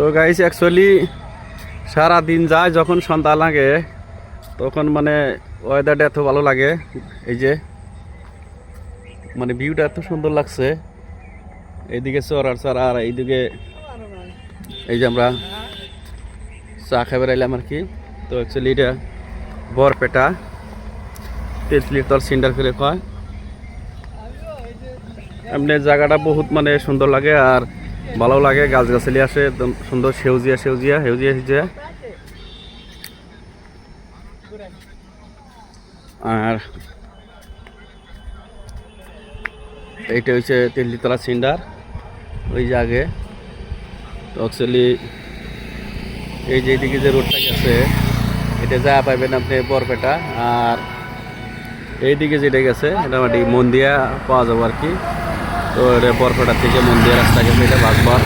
তো guys actually সারা দিন যায় যখন সন্ধ্যা লাগে, তখন মানে ওয়েদারটা এত ভালো লাগে, এই যে মানে ভিউটা এত সুন্দর লাগছে। এইদিকে চড়ার চড়া আর এইদিকে এই যে আমরা চা খাই বেড়াইলাম আর কি। তো অ্যাকচুয়ালি এটা বরপেটা, তেঁতুলির তল সিন্ডার করে কয়। এমনি জায়গাটা বহুত মানে সুন্দর লাগে, আর ভালো লাগে গাছ গাছালি আসে, একদম সুন্দর সেউজিয়া সেউজিয়া সেউজিয়া সেউজিয়া। আর এইটা হচ্ছে তেলিতলা সিন্ডার, ওই যে আগে। তো অ্যাকচুয়ালি এই যে এইদিকে যে রোডটা গেছে, এটা যা পাইবেন আপনি বরপেটা। আর এইদিকে যেটা গেছে এটা মানে মন্দিয়া পাওয়া যাব আর কি। তো এটা বরপেটা থেকে মন্দির রাস্তা গেছে এটা বাগবার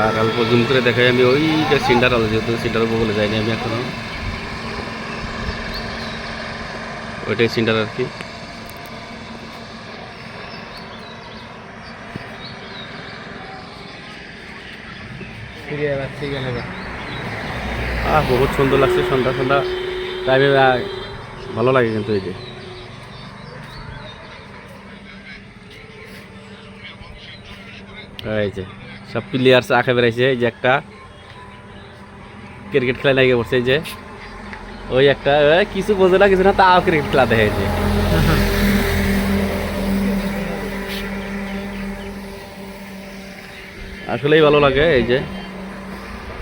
আর অল্প জুম করে দেখাই আমি ওইটা সিন্ডার আলো, যেহেতু সিন্ডার বলে যাইনি আমি এখনও। ওইটাই সিন্ডার আর কি। আহ, বহুত সুন্দর লাগছে, সন্ধ্যা সন্ধ্যা। টাইমে ভালো লাগে কিন্তু এই যে। এই যে, সব প্লেয়ার চা খেয়ে বেড়াইছে, এই যে একটা। ক্রিকেট খেলা লাগে পড়ছে যে। ওই একটা কিছু বোঝে না, কিছু না, তাও ক্রিকেট খেলা দেখে, এই যে। আসলেই ভালো লাগে, এই যে।